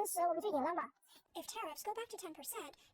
If tariffs go back to 10%,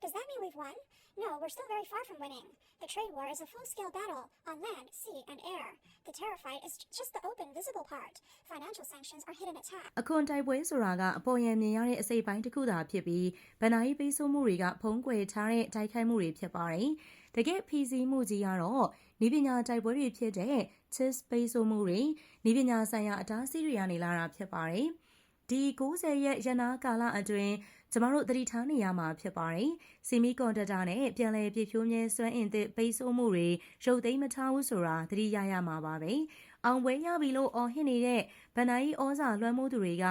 does that mean we've won? No, we're still very far from winning. The trade war is a full scale battle on land, sea, and air. The tariff fight is just the open, visible part. Financial sanctions are hidden attack. အခွန်တိုက်ပွဲဆိုတာကအပေါ်ယံမြင်ရတဲ့အစိပ်ပိုင်းတစ်ခုသာဖြစ်ပြီးဗဏ္ဍာရေးပိတ်ဆို့မှုတွေကဖုံးကွယ်ထားတဲ့တိုက်ခိုက်မှုတွေဖြစ်ပါတယ်။တကယ်ဖီစီမှုကြီးကတော့နေပညာတိုက်ပွဲတွေဖြစ်တဲ့ chess ပိတ်ဆို့မှုတွေနေပညာဆိုင်ရာအတားအဆီးတွေကနေလာတာဖြစ်ပါတယ်။ ဒီ90ရက်ရနာကာလအတွင်းကျမတို့သတိထားနေရမှာဖြစ်ပါတယ်။စီမီကွန်ဒက်တာနဲ့ပြန်လည်ပြည့်ဖြိုးမြဲစွမ်းအင်သစ်ပေးဆိုမှုတွေရုပ်သိမ်းမထားဘူးဆိုတာသတိရရမှာပါပဲ။အောင်ပွဲရပြီလို့အော်ဟစ်နေတဲ့ဗန်နာယီဩဇာလွှမ်းမိုးသူတွေက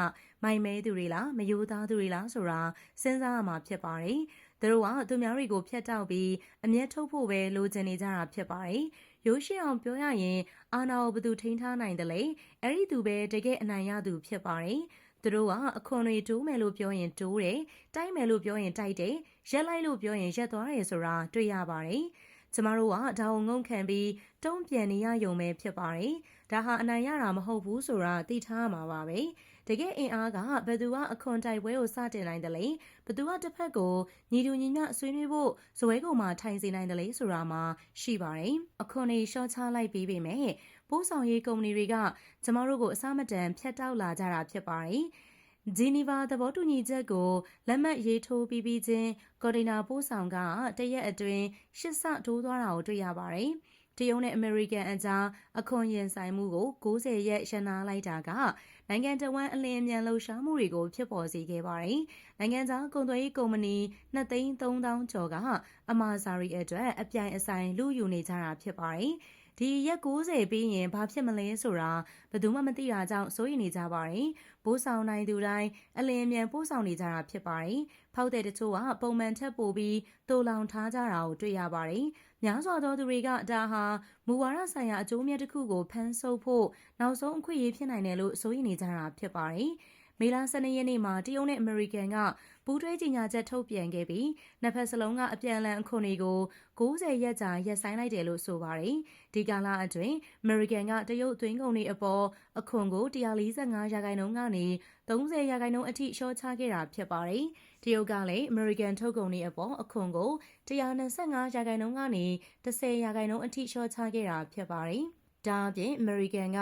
မိုင်မဲသူတွေလားမယိုးသားသူတွေလားဆိုတာစဉ်းစားရမှာဖြစ်ပါတယ်။သူတို့ကသူများတွေကိုဖျက်တောက်ပြီးအမျက်ထုတ်ဖို့ပဲလိုချင်နေကြတာဖြစ်ပါတယ်။ရိုးရှင်းအောင်ပြောရရင်အာနာကိုဘယ်သူထိန်းထားနိုင်တယ်လဲ။အဲ့ဒီသူပဲတကယ်အနိုင်ရသူဖြစ်ပါတယ်။ သူတို့ကအခွန်တွေတိုးမယ်လို့ပြောရင်တိုးတယ်တိုက်မယ်လို့ပြောရင်တိုက်တယ်ရက်လိုက်လို့ပြောရင်ရက်သွားတယ်ဆိုတာတွေ့ရပါတယ်ကျမတို့ကဒါကိုငုံခံပြီးတုံ့ပြန်နေရယုံပဲဖြစ်ပါတယ်ဒါဟာအနိုင်ရတာမဟုတ်ဘူးဆိုတာသိထားရမှာပါပဲတကယ်အင်အားကဘယ်သူကအခွန်တိုက်ပွဲကိုစတင်နိုင်တယ်လဲဘယ်သူကတစ်ဖက်ကိုညီတူညီမျှဆွေးနွေးဖို့ဇပွဲကုံမှာထိုင်စေနိုင်တယ်လဲဆိုတာမှာရှိပါတယ်အခွန်တွေရှော့ချလိုက်ပြီးပေမဲ့ ပို့ဆောင်ရေးကုမ္ပဏီတွေကကျမတို့ကိုအစမတန်ဖျက်တောက်လာကြတာဖြစ်ပါတယ်ဂျီနီဗာသဘောတူညီချက်ကိုလက်မှတ်ရေးထိုးပြီးပြီးချင်းကော်ဒိနာပို့ဆောင်ကတရက်အတွင်းရှစ်ဆတိုးသွားတာကိုတွေ့ရပါတယ်။တရုတ်နဲ့အမေရိကန်အကြားအခွန်ရင်ဆိုင်မှုကို90ရက်ရန်နာလိုက်တာကနိုင်ငံတော်ဝန်အလင်းအမြန်လှုပ်ရှားမှုတွေကိုဖြစ်ပေါ်စေခဲ့ပါတယ်။နိုင်ငံခြားကုန်သွယ်ရေးကုမ္ပဏီ2,3000ကျော်ကအမာဇာရီအတွက်အပြိုင်အဆိုင်လူယူနေကြတာဖြစ်ပါတယ်။ ဒီရက်90ပြီးရင်ဘာဖြစ်မလဲဆိုတာဘယ်သူမှမသိတာကြောင့်စိုးရိမ်နေကြပါတယ်။ပိုးဆောင်နိုင်သူတိုင်းအလင်းအမြန်ပိုးဆောင်နေကြတာဖြစ်ပါတယ်။ဖောက်တဲ့တချို့ကပုံမှန်ထက်ပိုပြီးတိုးလောင်ထားကြတာကိုတွေ့ရပါတယ်။များစွာသောသူတွေကဒါဟာမူဝါဒဆိုင်ရာအကျိုးအမြတ်တစ်ခုကိုဖန်ဆုပ်ဖို့နောက်ဆုံးအခွင့်အရေးဖြစ်နိုင်တယ်လို့စိုးရိမ်နေကြတာဖြစ်ပါတယ်။မေလ12ရက်နေ့မှာတရုတ်နဲ့အမေရိကန်က ပူးတွဲကြေညာချက်ထုတ်ပြန်ခဲ့ပြီးနှစ်ဖက်စလုံးကအပြန်အလှန်အခွန်တွေကို90ရက်ကြာရပ်ဆိုင်းလိုက်တယ်လို့ဆိုပါတယ်။ဒီကာလအတွင်းအမေရိကန်ကတရုတ်သွင်းကုန်တွေအပေါ်အခွန်ကို145ရာခိုင်နှုန်းကနေ30ရာခိုင်နှုန်းအထိလျှော့ချခဲ့တာဖြစ်ပါတယ်။တရုတ်ကလည်းအမေရိကန်ထုတ်ကုန်တွေအပေါ်အခွန်ကို125ရာခိုင်နှုန်းကနေ10ရာခိုင်နှုန်းအထိလျှော့ချခဲ့တာဖြစ်ပါတယ်။ဒါအပြင်အမေရိကန်က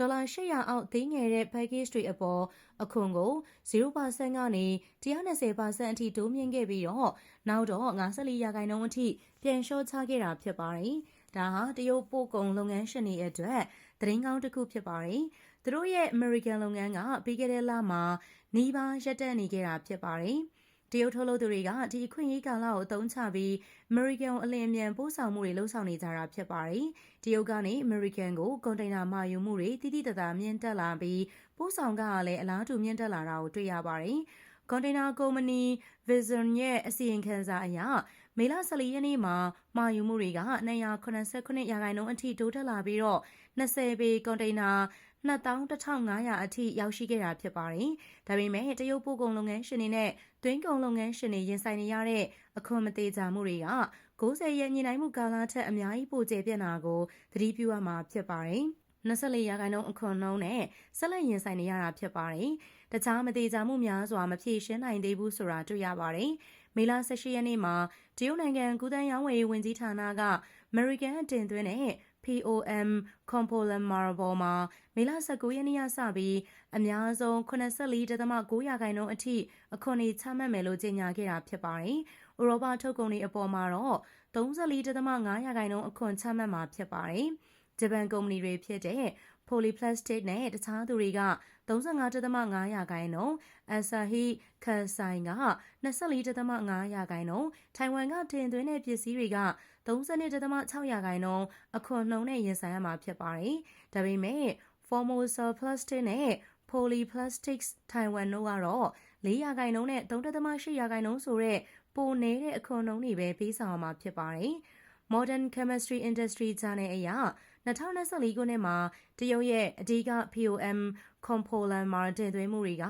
ဒေါ်လာ800အောက်သိငယ်တဲ့ package တွေအပေါ်အခွန်ကို0%ကနေ120%အထိတိုးမြင့်ခဲ့ပြီးတော့နောက်တော့54ရာခိုင်နှုန်းအထိပြန်လျှော့ချခဲ့တာဖြစ်ပါတယ်။ဒါဟာတရုတ်ပို့ကုန်လုပ်ငန်းရှင်တွေအတွက်သတင်းကောင်းတစ်ခုဖြစ်ပါတယ်။သူတို့ရဲ့ American လုပ်ငန်းကပြီးခဲ့တဲ့လမှာနှီးပါးရပ်တန့်နေခဲ့တာဖြစ်ပါတယ်။ တရုတ်ထုတ်လုပ်သူတွေကဒီအခွင့်အရေးကာလကိုအသုံးချပြီး American အလင်းအမြန်ပို့ဆောင်မှုတွေလှုပ်ဆောင်နေကြတာဖြစ်ပါတယ်။တရုတ်ကနေ American ကိုကွန်တိန်နာမှာယူမှုတွေတိတိတသာမြင့်တက်လာပြီးပို့ဆောင်ကလည်းအလားတူမြင့်တက်လာတာကိုတွေ့ရပါတယ်။ကွန်တိန်နာကုမ္ပဏီ Vision ရဲ့အစီရင်ခံစာအရမေလ14ရက်နေ့မှာမှာယူမှုတွေက289ရာခိုင်နှုန်းအထိတိုးတက်လာပြီးတော့20ပေကွန်တိန်နာ 21,500အထိရောက်ရှိခဲ့တာဖြစ်ပါတယ်။ဒါပေမဲ့တရုတ်ပို့ကုန်လုပ်ငန်းရှင်တွေနဲ့သွင်းကုန်လုပ်ငန်းရှင်တွေရင်ဆိုင်နေရတဲ့အခွန်မသေးကြမှုတွေက90ရက်ညှိနှိုင်းမှုကာလထက်အများကြီးပိုကျပြန့်တာကိုသတိပြုရမှာဖြစ်ပါတယ်။24ရာခိုင်နှုန်းအခွန်နှုန်းနဲ့ဆက်လက်ရင်ဆိုင်နေရတာဖြစ်ပါတယ်။တခြားမသေးကြမှုများစွာမဖြေရှင်းနိုင်သေးဘူးဆိုတာတွေ့ရပါတယ်။မေလ18ရက်နေ့မှာတရုတ်နိုင်ငံကုသန်းရောင်းဝယ်ရေးဝန်ကြီးဌာနက American တင်သွင်းတဲ့ POM Compoland Marble မှာမေလ19ရက်နေ့ကစပြီးအများဆုံး84.9ရာခိုင်နှုန်းအထိအခွန်တွေချမှတ်မယ်လို့ကြေညာခဲ့တာဖြစ်ပါတယ်။ဥရောပထုတ်ကုန်တွေအပေါ်မှာတော့34.5ရာခိုင်နှုန်းအခွန်ချမှတ်မှာဖြစ်ပါတယ်။ဂျပန်ကုမ္ပဏီတွေဖြစ်တဲ့ Polyplastic နဲ့တခြားသူတွေက 35.5ရာခိုင်နှုန်း၊ Asahi Kasei က24.5ရာခိုင်နှုန်း၊ထိုင်ဝမ်ကတင်သွင်းတဲ့ပစ္စည်းတွေက32.6 ရာခိုင်နှုန်း အခွန်နှုန်းနဲ့ ရင်ဆိုင်ရမှာဖြစ်ပါတယ်။ဒါပေမဲ့ Formosa Plastic နဲ့ Polyplastics Taiwan တို့ကတော့4ရာခိုင်နှုန်းနဲ့ 3.8 ရာခိုင်နှုန်းဆိုတဲ့ ပိုနေတဲ့အခွန်နှုန်းတွေပဲ ပေးဆောင်မှာဖြစ်ပါတယ်။ Modern Chemistry Industry Journal အရ 2024ခုနှစ်မှာတရုတ်ရဲ့အဓိက POM component မှာတင်သွင်းမှုတွေက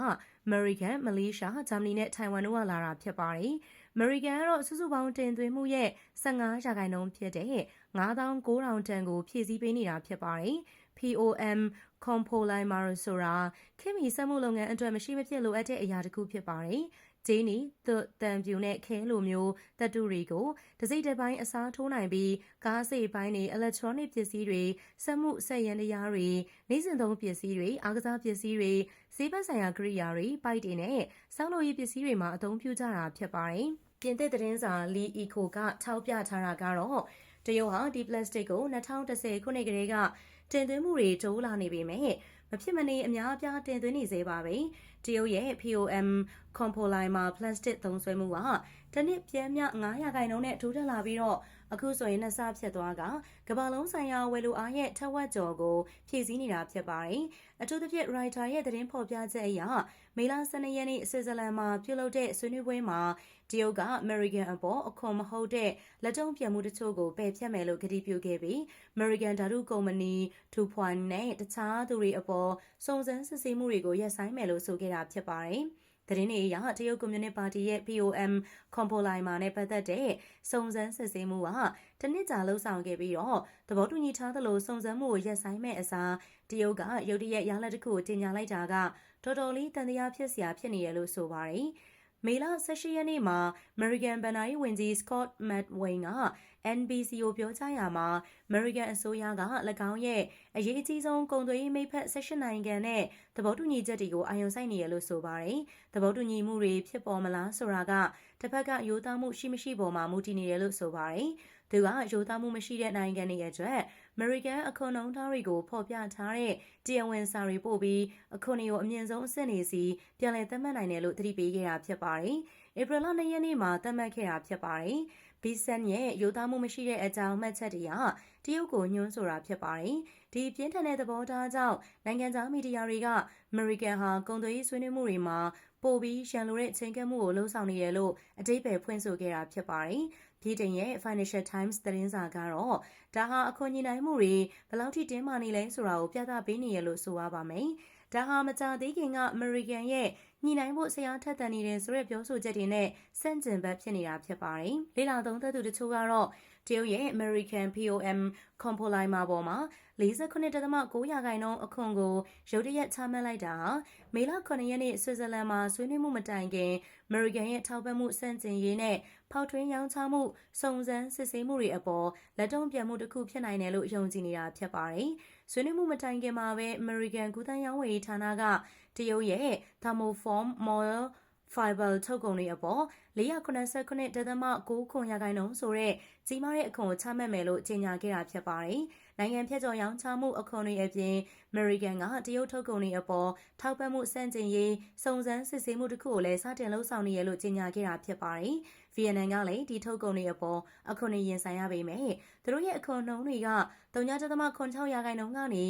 American, Malaysia, Germany နဲ့ Taiwan တို့ကလာတာဖြစ်ပါတယ်။ American ကတော့စုစုပေါင်းတင်သွင်းမှုရဲ့15ရာခိုင်နှုန်းဖြစ်တဲ့9900တန်ကိုဖြည့်ဆည်းပေးနေတာဖြစ်ပါတယ်။ POM Compoline Maro ဆိုတာခင်မီစက်မှုလုပ်ငန်းအတွက်မရှိမဖြစ်လိုအပ်တဲ့အရာတစ်ခုဖြစ်ပါတယ်။ ဂျင်းနီသွတ်တံပြူနဲ့ခဲလိုမျိုးတပ်တူတွေကိုတစိမ့်တစ်ပိုင်းအစားထိုးနိုင်ပြီးကားစိတ်ပိုင်းတွေ electronic ပစ္စည်းတွေစက်မှုဆက်ရန်တရားတွေနေ့စဉ်သုံးပစ္စည်းတွေအားကစားပစ္စည်းတွေဈေးဘက်ဆိုင်ရာကိရိယာတွေပိုက်တွေနဲ့စောင်းလို့ရေးပစ္စည်းတွေမှာအသုံးပြုကြတာဖြစ်ပါတယ်။ပြင်သစ်သတင်းစာ Lee Eco ကထောက်ပြထားတာကတော့တရုတ်ဟာဒီပလတ်စတစ်ကို2010ခုနှစ်ကတည်းကတင်သွင်းမှုတွေတိုးလာနေပေမဲ့ မဖြစ်မနေအများအပြားတင်သွင်းနေသေးပါပဲတရုတ်ရဲ့ POM Compolymer Plastic သုံးစွဲမှုကတစ်နှစ်ပြည့်မြ900ခိုင်နှုန်းနဲ့ထိုးတက်လာပြီးတော့ အခုဆိုရင်နှစ်ဆဖြစ်သွားကကမ္ဘာလုံးဆိုင်ရာဝယ်လိုအားရဲ့ထက်ဝက်ကျော်ကိုဖြည့်ဆည်းနေတာဖြစ်ပါတယ်အထူးသဖြင့် writer ရဲ့သတင်းဖော်ပြချက်အရမေလ12ရက်နေ့ဆွစ်ဇာလန်မှာပြုလုပ်တဲ့ဆွေးနွေးပွဲမှာတရုတ်က American အပေါ်အခွန်မဟုတ်တဲ့လက်တုံးပြန်မှုတချို့ကိုပယ်ဖျက်မယ်လို့ကတိပြုခဲ့ပြီး American ဓာတုကုမ္ပဏီ2.0နဲ့တခြားသူတွေအပေါ်စုံစမ်းစစ်ဆေးမှုတွေကိုရပ်ဆိုင်းမယ်လို့ဆိုခဲ့တာဖြစ်ပါတယ်။ သတင်းတွေအရတရုတ်ကွန်မြူနစ်ပါတီရဲ့ POM Compolymer နဲ့ပတ်သက်တဲ့စုံစမ်းစစ်ဆေးမှုကတနစ်ကြာလှုပ်ဆောင်ခဲ့ပြီးတော့သဘောတူညီထားသလိုစုံစမ်းမှုကိုရပ်ဆိုင်းမဲ့အစားတရုတ်ကရုတ်တရက်ရလဒ်တစ်ခုကိုတင်ညာလိုက်တာကတော်တော်လေးတန်တရားဖြစ်စရာဖြစ်နေရလို့ဆိုပါတယ်။ မေလ18ရက်နေ့မှာ American ဘဏ္ဍာရေးဝန်ကြီး Scott Medwin က NBC ကိုပြောကြားရာမှာ American အစိုးရက၎င်းရဲ့အရေးအကြီးဆုံးကုန်သွယ်ရေးမိတ်ဖက်18နိုင်ငံနဲ့သဘောတူညီချက်တွေကိုအာရုံစိုက်နေရလို့ဆိုပါတယ်။သဘောတူညီမှုတွေဖြစ်ပေါ်မလားဆိုတာကတစ်ဖက်ကရိုးသားမှုရှိမရှိပေါ်မှာမူတည်နေတယ်လို့ဆိုပါတယ်။သူကရိုးသားမှုမရှိတဲ့နိုင်ငံတွေအတွက် American အခွန်နှုန်းထားတွေကိုဖော်ပြထားတဲ့တရားဝင်စာတွေပို့ပြီးအခွန်တွေကိုအမြင့်ဆုံးအဆင့်နေစီပြန်လည်သတ်မှတ်နိုင်တယ်လို့သတိပေးခဲ့တာဖြစ်ပါတယ်။ဧပြီလ2ရက်နေ့မှာသတ်မှတ်ခဲ့တာဖြစ်ပါတယ်။ Bison ရဲ့ရိုးသားမှုမရှိတဲ့အကြောင်းမှတ်ချက်တွေကတရုတ်ကိုညွှန်းဆိုတာဖြစ်ပါတယ်။ဒီပြင်းထန်တဲ့သဘောထားကြောင့်နိုင်ငံခြားမီဒီယာတွေက American ဟာကုန်သွယ်ရေးဆွေးနွေးမှုတွေမှာပိုပြီးရန်လိုတဲ့ချိန်ကပ်မှုကိုလှုံ့ဆော်နေတယ်လို့အတိတ်ပဲဖွင့်ဆိုခဲ့တာဖြစ်ပါတယ်။ ပြည်တင်ရဲ့ Financial Times သတင်းစာကတော့ဒါဟာအခွန်ညှိနှိုင်းမှုတွေဘယ်လောက်ထိတင်းမာနေလဲဆိုတာကိုပြသပေးနေရလို့ဆိုရပါမယ်။ဒါဟာမကြသေးခင်က American ရဲ့ညှိနှိုင်းဖို့ဆရာထက်သန်နေတဲ့ဆိုတဲ့ပြောဆိုချက်တွေနဲ့ဆန့်ကျင်ဘက်ဖြစ်နေတာဖြစ်ပါတယ်။လေလာသုံးသက်သူတချို့ကတော့တရုတ်ရဲ့ American POM Compolymer ပေါ်မှာ 49.9ရာခိုင်နှုန်းအခွန်ကိုရုတ်တရက်ချမှတ်လိုက်တာဟာမေလ9ရက်နေ့ဆွစ်ဇာလန်မှာဆွေးနွေးမှုမတိုင်ခင် American ရဲ့ထောက်ပံ့မှုစန့်ကျင်ရေးနဲ့ဖောက်ထွင်းရောင်းချမှုစုံစမ်းစစ်ဆေးမှုတွေအပေါ်လက်တုံ့ပြန်မှုတစ်ခုဖြစ်နိုင်တယ်လို့ယုံကြည်နေတာဖြစ်ပါတယ်။ဆွေးနွေးမှုမတိုင်ခင်မှာပဲ American ကုသရောင်းဝယ်ရေးဌာနကတရုတ်ရဲ့ Thermoform Model Fiber ထုတ်ကုန်တွေအပေါ်489.9ခွန်ရာခိုင်နှုန်းဆိုတဲ့ကြီးမားတဲ့အခွန်ကိုချမှတ်မယ်လို့ကြေညာခဲ့တာဖြစ်ပါတယ်။ နိုင်ငံဖြတ်ကျော်ရောင်းချမှုအခွန်တွေအပြင် American ကတရုတ်ထုတ်ကုန်တွေအပေါ်ထောက်ပံ့မှုစန့်ကျင်ရေးစုံစမ်းစစ်ဆေးမှုတစ်ခုကိုလည်းစတင်လှုပ်ဆောင်နေရလို့ကြေညာခဲ့တာဖြစ်ပါတယ်။ VNN ကလည်းဒီထုတ်ကုန်တွေအပေါ်အခွန်တွေရင်ဆိုင်ရပေမဲ့သူတို့ရဲ့အခွန်နှုန်းတွေက3.6ရာခိုင်နှုန်းကနေ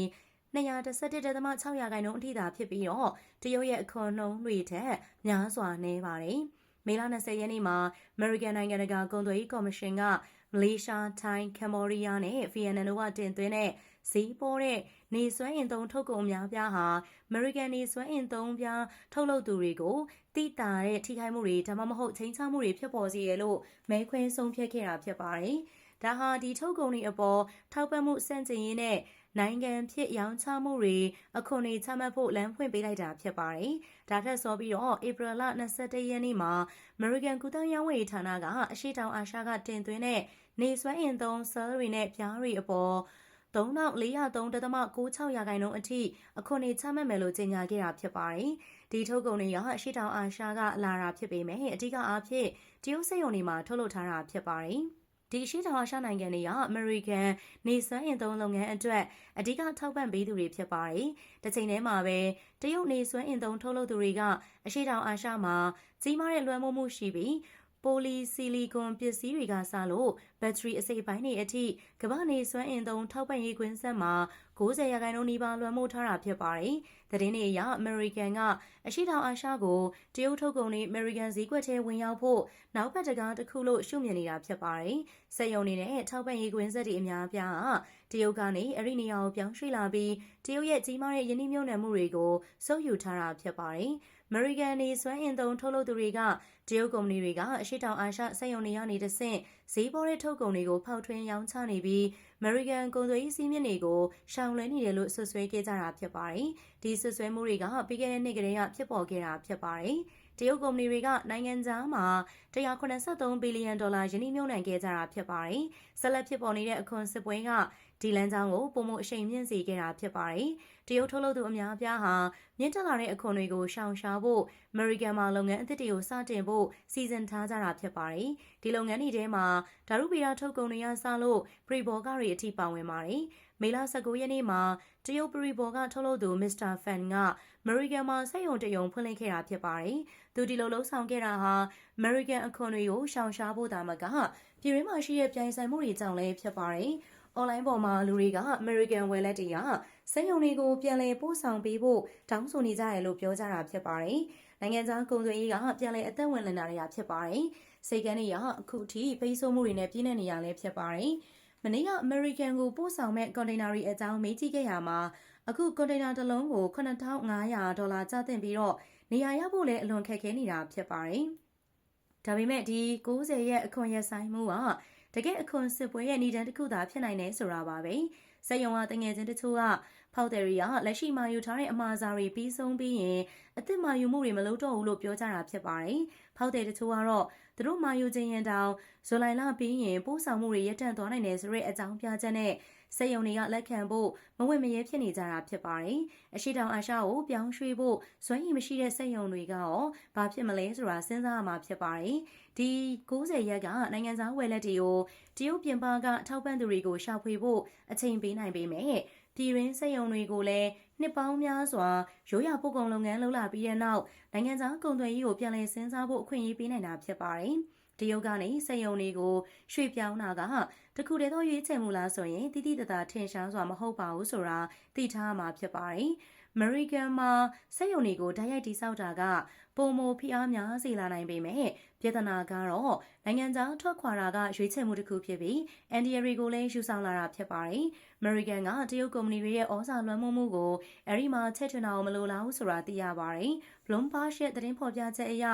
211.6ရာခိုင်နှုန်းအထိသာဖြစ်ပြီးတော့တရုတ်ရဲ့အခွန်နှုန်းတွေထက်များစွာနည်းပါတယ်။မေလ20ရက်နေ့မှာ American နိုင်ငံတကာကုန်သွယ်ရေးကော်မရှင်က မလေးရှား၊ထိုင်း၊ကမ္ဘောဒီးယားနဲ့ဗီယက်နမ်တို့ကတင်သွင်းတဲ့ဈေးပေါ်တဲ့နေစွမ်းအင်သုံးထုတ်ကုန်အများပြားဟာ American နေစွမ်းအင်သုံးပြားထုတ်လုပ်သူတွေကိုတိတာတဲ့ထိခိုက်မှုတွေဒါမှမဟုတ်ချိန်ချမှုတွေဖြစ်ပေါ်စေရလို့မဲခွဲဆုံးဖြတ်ခဲ့တာဖြစ်ပါတယ်။ဒါဟာဒီထုတ်ကုန်တွေအပေါ်ထောက်ပံ့မှုစန့်ကျင်ရေးနဲ့ နိုင်ငံဖြစ်ရောင်းချမှုတွေအခွန်တွေချမှတ်ဖို့လမ်းဖွင့်ပေးလိုက်တာဖြစ်ပါတယ်။ဒါထက်စောပြီးတော့ဧပြီလ22ရက်နေ့မှာ American ကုသရောင်းဝယ်ဌာနကအရှိတောင်အာရှကတင်သွင်းတဲ့နေစွမ်းအင်သုံးဆဲလ်တွေနဲ့ပြားတွေအပေါ်3403.96ရာခိုင်နှုန်းအထိအခွန်တွေချမှတ်မယ်လို့ကြေညာခဲ့တာဖြစ်ပါတယ်။ဒီထုတ်ကုန်တွေကအရှိတောင်အာရှကလာတာဖြစ်ပေမဲ့အဓိကအားဖြင့်တရုတ်စက်ရုံတွေမှာထုတ်လုပ်ထားတာဖြစ်ပါတယ်။ ဒီရှိတောင်အာရှနိုင်ငံတွေကအမေရိကန်နေစွမ်းအင်သုံးလုပ်ငန်းအတွက်အဓိကထောက်ပံ့ပေးသူတွေဖြစ်ပါတယ်။တစ်ချိန်တည်းမှာပဲတရုတ်နေစွမ်းအင်သုံးထုတ်လုပ်သူတွေကအရှိတောင်အာရှမှာကြီးမားတဲ့လွှမ်းမိုးမှုရှိပြီး ပိုလီဆီလီကွန်ပစ္စည်းတွေကစလို့ဘက်ထရီအစိတ်ပိုင်းတွေအထိကမ္ဘာနေစွမ်းအင်သုံးထောက်ပံ့ရေးကွင်းဆက်မှာ90ရာခိုင်နှုန်းနီးပါးလွှမ်းမိုးထားတာဖြစ်ပါတယ်။သတင်းတွေအရအမေရိကန်ကအရှိတောင်အာရှကိုတရုတ်ထုတ်ကုန်တွေအမေရိကန်ဈေးကွက်ထဲဝင်ရောက်ဖို့နောက်ဘက်တကားတစ်ခုလို့ရှုမြင်နေတာဖြစ်ပါတယ်။စက်ရုံတွေနဲ့ထောက်ပံ့ရေးကွင်းဆက်တွေအများအပြားကတရုတ်ကနေအဲ့ဒီနေရာကိုပြောင်းရွှေ့လာပြီးတရုတ်ရဲ့ကြီးမားတဲ့ယင်းနှိမ့်မြုံနယ်မှုတွေကိုစုပ်ယူထားတာဖြစ်ပါတယ်။ American နေစွမ်းအင်သုံးထုတ်လုပ်သူတွေက တရုတ်ကုမ္ပဏီတွေကအရှိတောင်အာရှစက်ရုံတွေကနေတဆင့်ဈေးပေါ်တဲ့ထုတ်ကုန်တွေကိုဖောက်ထွင်းရောင်းချနေပြီး American ကုန်သွယ်ရေးစည်းမျဉ်းတွေကိုရှောင်လွှဲနေတယ်လို့ဆွဆွဲခဲ့ကြတာဖြစ်ပါတယ်။ဒီဆွဆွဲမှုတွေကပြီးခဲ့တဲ့နှစ်ကတည်းကဖြစ်ပေါ်ခဲ့တာဖြစ်ပါတယ်။ တရုတ်ကုမ္ပဏီတွေကနိုင်ငံခြားမှာ183ဘီလီယံဒေါ်လာယင်းနှိမ့်မြှုပ်နှံခဲ့ကြတာဖြစ်ပါတယ်။ဆက်လက်ဖြစ်ပေါ်နေတဲ့အခွန်စစ်ပွဲကဒီလမ်းကြောင်းကိုပုံမှုအရှိန်မြင့်စေခဲ့တာဖြစ်ပါတယ်။တရုတ်ထုတ်လုပ်သူအများအပြားဟာမြင့်တက်လာတဲ့အခွန်တွေကိုရှောင်ရှားဖို့ American မှာလုပ်ငန်းအသစ်တွေကိုစတင်ဖို့စီစဉ်ထားကြတာဖြစ်ပါတယ်။ဒီလုပ်ငန်းတွေထဲမှာဓာတုဗေဒထုတ်ကုန်တွေကစလို့ပရိဘောဂတွေအထိပါဝင်ပါတယ်။မေလ19ရက်နေ့မှာတရုတ်ပရိဘောဂထုတ်လုပ်သူ Mr. Fan က American မှာစက်ရုံတရုံဖွင့်လှစ်ခဲ့တာဖြစ်ပါတယ်။သူဒီလိုလှုပ်ဆောင်ခဲ့တာဟာ American အခွန်တွေကိုရှောင်ရှားဖို့တာမကပြည်ရင်းမှာရှိတဲ့ပြိုင်ဆိုင်မှုတွေကြောင့်လည်းဖြစ်ပါတယ်။ online ပေါ်မှာလူတွေက American ဝယ်လက်တွေကစက်ရုံတွေကိုပြန်လည်ပို့ဆောင်ပေးဖို့တောင်းဆိုနေကြတယ်လို့ပြောကြတာဖြစ်ပါတယ်။နိုင်ငံခြားကုန်သွယ်ရေးကပြန်လည်အသက်ဝင်လာနေတာဖြစ်ပါတယ်။စိတ်ကန်းတွေကအခုထိပိတ်ဆို့မှုတွေနဲ့ပြည့်နေနေရလဲဖြစ်ပါတယ်။မနေ့က American ကိုပို့ဆောင်မဲ့ကွန်တိန်နာတွေအကြောင်းမေးကြည့်ခဲ့ရမှာအခုကွန်တိန်နာတစ်လုံးကို9500ဒေါ်လာကျသင့်ပြီးတော့ နေရာရဖို့လည်းအလွန်ခက်ခဲနေတာဖြစ်ပါတယ်။ဒါပေမဲ့ဒီ90ရက်အခွန်ရက်ဆိုင်မှုကတကယ်အခွန်စစ်ပွဲရဲ့နေတန်းတစ်ခုသာဖြစ်နိုင်တယ်ဆိုတာပါပဲ။စက်ရုံကတငယ်ချင်းတချို့ကဖောက်တယ်ရီကလက်ရှိမှာယူထားတဲ့အမှားစာတွေပြီးဆုံးပြီးရင်အစ်စ်မှာယူမှုတွေမလုပ်တော့ဘူးလို့ပြောကြတာဖြစ်ပါတယ်။ဖောက်တယ်တချို့ကတော့သူတို့မှာယူခြင်းရင်တောင်ဇူလိုင်လပြီးရင်ပို့ဆောင်မှုတွေရပ်တန့်သွားနိုင်တယ်ဆိုတဲ့အကြောင်းပြချက်နဲ့ စက်ရုံတွေကလက်ခံဖို့မဝင့်မရဲဖြစ်နေကြတာဖြစ်ပါတယ်။အရှိတောင်အာရှကိုပြောင်းရွှေ့ဖို့စွမ်းရည်မရှိတဲ့စက်ရုံတွေကရောဘာဖြစ်မလဲဆိုတာစဉ်းစားရမှာဖြစ်ပါတယ်။ဒီ90ရက်ကနိုင်ငံသားဝယ်လက်တွေကိုတရုတ်ပြင်ပကထောက်ပံ့သူတွေကိုရှာဖွေဖို့အချိန်ပေးနိုင်ပေမဲ့ပြည်ရင်းစက်ရုံတွေကိုလည်းနှစ်ပေါင်းများစွာရိုးရာပို့ကုန်လုပ်ငန်းလုပ်လာပြီးတဲ့နောက်နိုင်ငံသားကုန်သွယ်ရေးကိုပြန်လည်စဉ်းစားဖို့အခွင့်အရေးပေးနိုင်တာဖြစ်ပါတယ်။ တရုတ်ကနေစက်ရုံတွေကိုရွှေ့ပြောင်းတာကတခုတည်းသောရွေးချယ်မှုလားဆိုရင်တိတိတသားထင်ရှားစွာမဟုတ်ပါဘူးဆိုတာသိထားမှာဖြစ်ပါတယ်။ American မှာစက်ရုံတွေကိုတိုက်ရိုက်တိစောက်တာကပုံမဖိအားများစေလာနိုင်ပေမဲ့ပြဿနာကတော့နိုင်ငံခြားထွက်ခွာတာကရွေးချယ်မှုတစ်ခုဖြစ်ပြီးအန်ဒီယာရီကိုလည်းယူဆောင်လာတာဖြစ်ပါတယ်။ American ကတရုတ်ကုမ္ပဏီတွေရဲ့ဩဇာလွှမ်းမိုးမှုကိုအဲဒီမှာချက်ထွင်အောင်မလိုလားဘူးဆိုတာသိရပါတယ်။ Bloomberg ရဲ့သတင်းဖော်ပြချက်အရ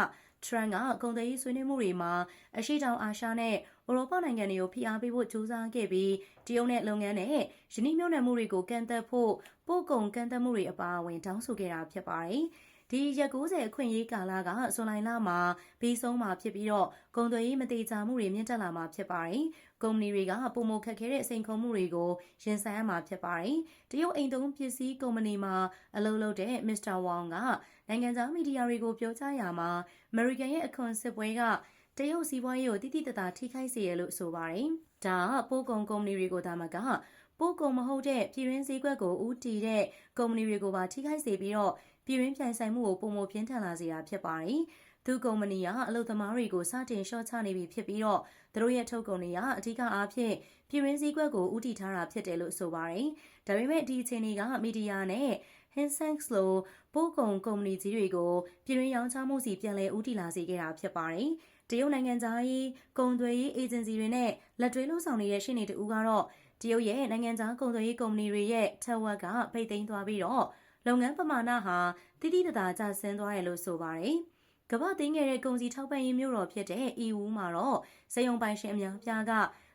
Trump ကကုန်သွယ်ရေးဆွေးနွေးမှုတွေမှာအရှိတောင်အာရှနဲ့ဥရောပနိုင်ငံတွေကိုဖိအားပေးဖို့ကြိုးစားခဲ့ပြီးတရုတ်နဲ့လုပ်ငန်းနဲ့ယင်းနှိမ့်မြုံနယ်မှုတွေကိုကန့်သက်ဖို့ပို့ကုန်ကန့်သက်မှုတွေအပါအဝင်တောင်းဆိုခဲ့တာဖြစ်ပါတယ်။ဒီရက်90အခွင့်အရေးကာလကဇွန်လလမှာပြီးဆုံးမှာဖြစ်ပြီးတော့ကုန်သွယ်ရေးမတိကျမှုတွေမြင့်တက်လာမှာဖြစ်ပါတယ်။ ကုမ္ပဏီတွေကပုံမခက်ခဲတဲ့အစိန်ခုံမှုတွေကိုရင်ဆိုင်ရမှာဖြစ်ပါတယ်။တရုတ်အိမ်သုံးပစ္စည်းကုမ္ပဏီမှာအလုပ်လုပ်တဲ့ Mr. Wang ကနိုင်ငံခြားမီဒီယာတွေကိုပြောကြားရမှာ American ရဲ့အခွန်စစ်ပွဲကတရုတ်စီးပွားရေးကိုတိတိတသားထိခိုက်စေရလို့ဆိုပါတယ်။ဒါကပို့ကုန်ကုမ္ပဏီတွေကိုဒါမှကပို့ကုန်မဟုတ်တဲ့ပြည်ရင်းစည်းကွက်ကိုဦးတည်တဲ့ကုမ္ပဏီတွေကိုပါထိခိုက်စေပြီးတော့ပြည်ရင်းပြိုင်ဆိုင်မှုကိုပုံမပြင်းထန်လာစေတာဖြစ်ပါတယ်။ သူကုမ္ပဏီကအလုပ်သမားတွေကိုစတင်ရှော့ချနေပြီဖြစ်ပြီးတော့သူတို့ရဲ့ထုတ်ကုန်တွေကအထူးအားဖြင့်ပြည်ရင်းစည်းကွက်ကိုဦးတည်ထားတာဖြစ်တယ်လို့ဆိုပါတယ်။ဒါပေမဲ့ဒီအခြေအနေကမီဒီယာနဲ့ Hinsenx လိုပို့ကုန်ကုမ္ပဏီကြီးတွေကိုပြည်ရင်းရောင်းချမှုစီပြန်လည်ဦးတည်လာစေခဲ့တာဖြစ်ပါတယ်။တရုတ်နိုင်ငံသားရေးကုန်သွယ်ရေးအေဂျင်စီတွေနဲ့လက်တွဲလုပ်ဆောင်နေတဲ့ရှင်းနေတူကတော့တရုတ်ရဲ့နိုင်ငံသားကုန်သွယ်ရေးကုမ္ပဏီတွေရဲ့ထက်ဝက်ကဖိတ်သိမ်းသွားပြီးတော့လုပ်ငန်းပမာဏဟာတိတိတသာကျဆင်းသွားတယ်လို့ဆိုပါတယ်။ ကမ္ဘာသိမ်းခဲ့တဲ့ကုန်စည်ထောက်ပံ့ရေးမြို့တော်ဖြစ်တဲ့ EU မှာတော့စက်ရုံပိုင်ရှင်အများပြားက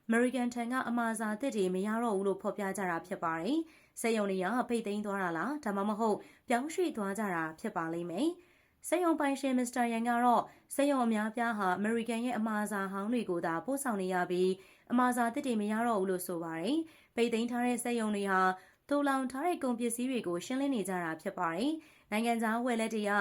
American ထံကအမှာစာသစ်တွေမရတော့ဘူးလို့ဖော်ပြကြတာဖြစ်ပါတယ်။စက်ရုံတွေကဖိတ်သိမ်းသွားတာလားဒါမှမဟုတ်ပြောင်းရွှေ့သွားကြတာဖြစ်ပါလိမ့်မယ်။စက်ရုံပိုင်ရှင်မစ္စတာယန်ကတော့စက်ရုံအများပြားဟာ American ရဲ့အမှာစာဟောင်းတွေကိုသာပို့ဆောင်နေရပြီးအမှာစာသစ်တွေမရတော့ဘူးလို့ဆိုပါတယ်။ပိတ်သိမ်းထားတဲ့စက်ရုံတွေဟာတူလောင်ထားတဲ့ကုန်ပစ္စည်းတွေကိုရှင်းလင်းနေကြတာဖြစ်ပါတယ်။ နိုင်ငံခြားဝယ်လက်တွေက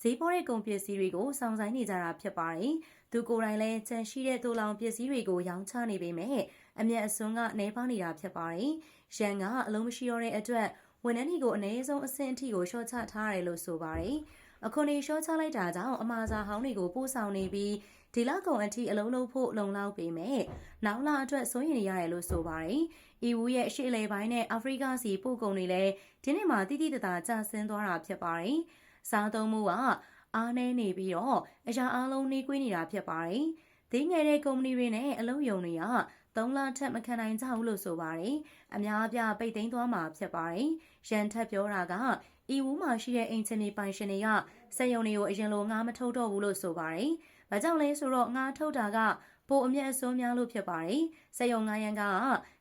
ဈေးပေါ်တဲ့ကုန်ပစ္စည်းတွေကိုစောင့်ဆိုင်နေကြတာဖြစ်ပါတယ်။သူကိုယ်တိုင်လည်းချန်ရှိတဲ့တူလောင်ပစ္စည်းတွေကိုရောင်းချနေပေမဲ့အမျက်အစွန်းကနေပေါနေတာဖြစ်ပါတယ်။ရန်ကအလုံးမရှိတော့တဲ့အတွက်ဝန်ထမ်းတွေကိုအနည်းဆုံးအဆင့်အထိကိုရှော့ချထားရတယ်လို့ဆိုပါတယ်။ အခုနေရှော့ချလိုက်တာကြောင့်အမှားစာဟောင်းတွေကိုပို့ဆောင်နေပြီးဒီလကုံအထိအလုံးလုံးဖို့လုံလောက်ပေမဲ့နောက်လအတွက်စိုးရင်နေရတယ်လို့ဆိုပါတယ်။ EU ရဲ့အရှေ့အလယ်ပိုင်းနဲ့အာဖရိကစီပို့ကုန်တွေလည်းဒီနေ့မှာတိတိတသားကျဆင်းသွားတာဖြစ်ပါတယ်။စားသုံးမှုကအားနည်းနေပြီးတော့အရာအလုံးနှေးကွေးနေတာဖြစ်ပါတယ်။ဒီငယ်တဲ့ကုမ္ပဏီတွေနဲ့အလုပ်ယုံတွေက3လထက်မခံနိုင်ကြဘူးလို့ဆိုပါတယ်။အများအပြားပိတ်သိမ်းသွားမှာဖြစ်ပါတယ်။ရန်ထက်ပြောတာက အီဝူမှာရှိတဲ့အိမ်ချင်မီပိုင်ရှင်တွေကစက်ရုံတွေကိုအရင်လိုငါမထုတ်တော့ဘူးလို့ဆိုပါတယ်။ဘာကြောင့်လဲဆိုတော့ငါထုတ်တာကပိုအမြတ်အစွန်းများလို့ဖြစ်ပါတယ်။စက်ရုံငါရန်က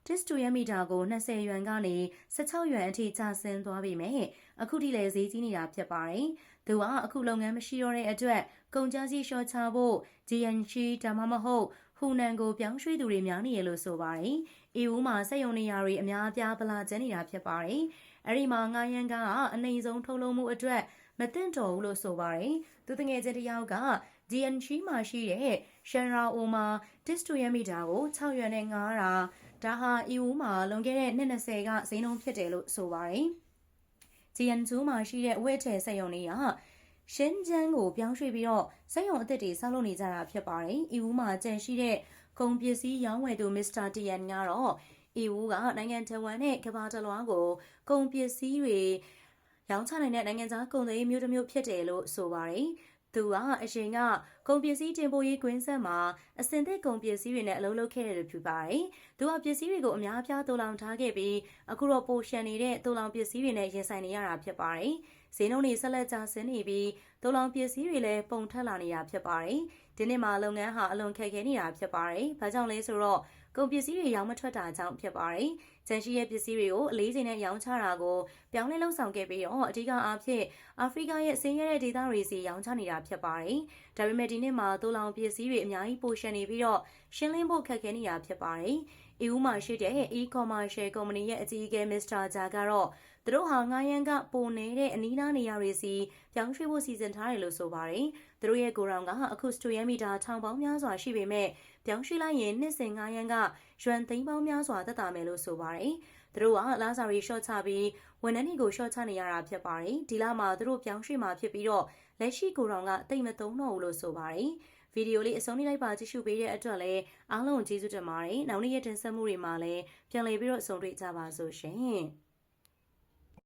တစ်တူရမီတာကို20ယွမ်ကနေ16ယွမ်အထိကျဆင်းသွားပြီမဲ့အခုထိလည်းဈေးကြီးနေတာဖြစ်ပါတယ်။သူကအခုလုပ်ငန်းမရှိတော့တဲ့အတွက်ကုန်ကျစရိတ်လျှော့ချဖို့ GNC ဒါမှမဟုတ်ဟူနန်ကိုပြောင်းရွှေ့သူတွေများနေရလို့ဆိုပါတယ်။ EU မှာစက်ရုံနေရာတွေအများအပြားပလာကျန်းနေတာဖြစ်ပါတယ်။ အဲဒီမှာငါရန်ကအနှိမ်ဆုံးထုတ်လုပ်မှုအတွက်မသင့်တော်ဘူးလို့ဆိုပါတယ်။သူတငယ်ချင်းတစ်ယောက်က GNC မှာရှိတဲ့ရှန်ရာအိုမှာတစ်တူရမီတာကို6ရွမ်နဲ့ငားတာဒါဟာ EU မှာလွန်ခဲ့တဲ့နှစ်20ကဈေးနှုန်းဖြစ်တယ်လို့ဆိုပါတယ်။ GN2 မှာရှိတဲ့ဝက်ထဲစက်ရုံတွေကရှင်းကျန်းကိုပြောင်းရွှေ့ပြီးတော့စက်ရုံအသစ်တွေဆောက်လုပ်နေကြတာဖြစ်ပါတယ်။ EU မှာကျန်ရှိတဲ့ကုန်ပစ္စည်းရောင်းဝယ်သူ Mr. Tian ကတော့ EU ကနိုင်ငံတဝန်နဲ့ကမ္ဘာတစ်လွှားကိုကုန်ပစ္စည်းတွေရောင်းချနိုင်တဲ့နိုင်ငံခြားကုန်သွယ်ရေးမျိုးတစ်မျိုးဖြစ်တယ်လို့ဆိုပါတယ်။သူကအရင်ကကုန်ပစ္စည်းတင်ပို့ရေးကွင်းဆက်မှာအစင်သက်ကုန်ပစ္စည်းတွေနဲ့အလုပ်လုပ်ခဲ့တယ်လို့ဖြစ်ပါတယ်။သူကပစ္စည်းတွေကိုအများအပြားတူလောင်ထားခဲ့ပြီးအခုတော့ပိုရှန်နေတဲ့တူလောင်ပစ္စည်းတွေနဲ့ရင်ဆိုင်နေရတာဖြစ်ပါတယ်။ဈေးနှုန်းတွေဆက်လက်ကျဆင်းနေပြီးတူလောင်ပစ္စည်းတွေလည်းပုံထက်လာနေတာဖြစ်ပါတယ်။ဒီနေ့မှာလုပ်ငန်းဟာအလွန်ခက်ခဲနေတာဖြစ်ပါတယ်။ဘာကြောင့်လဲဆိုတော့ ကုန်ပစ္စည်းတွေရောင်းမထွက်တာကြောင့်ဖြစ်ပါတယ်။ကျန်ရှိတဲ့ပစ္စည်းတွေကိုအလေးချိန်နဲ့ရောင်းချတာကိုပြောင်းလဲလှုပ်ဆောင်ခဲ့ပြီးတော့အဓိကအားဖြင့်အာဖရိကရဲ့ဆင်းရဲတဲ့ဒေသတွေစီရောင်းချနေတာဖြစ်ပါတယ်။ဒါပေမဲ့ဒီနေ့မှာတိုးလောင်ပစ္စည်းတွေအများကြီးပိုရှန်နေပြီးတော့ရှင်းလင်းဖို့ခက်ခဲနေတာဖြစ်ပါတယ်။ EU မှာရှိတဲ့ e-commercial company ရဲ့အကြီးအကဲ Mr. Ja ကတော့သူတို့ဟာငားရန်ကပိုနေတဲ့အနီးနားနေရာတွေစီပြောင်းရွှေ့ဖို့စီစဉ်ထားတယ်လို့ဆိုပါတယ်။သူတို့ရဲ့ကိုရောင်ကအခုစတိုရမီတာထောင်ပေါင်းများစွာရှိပေမဲ့ပြောင်းရွှေ့လိုက်ရင်နှစ်စဉ်ငားရန်ကရွမ်သိန်းပေါင်းများစွာသက်သာမယ်လို့ဆိုပါတယ်။သူတို့ကလာစာရီရှော့ချပြီးဝန်ထမ်းတွေကိုရှော့ချနေရတာဖြစ်ပါတယ်။ဒီလမှာသူတို့ပြောင်းရွှေ့မှာဖြစ်ပြီးတော့လက်ရှိကိုရောင်ကတိတ်မသုံးတော့ဘူးလို့ဆိုပါတယ်။ ဗီဒီယိုလေးအဆုံးလေးလိုက်ပါကြည့်ရှုပေးတဲ့အတွက်လည်းအားလုံးကျေးဇူးတင်ပါတယ်။နောက်နေ့ရက်တင်ဆက်မှုတွေမှာလည်းပြန်လည်ပြီးတော့ဆုံတွေ့ကြပါစို့ရှင်။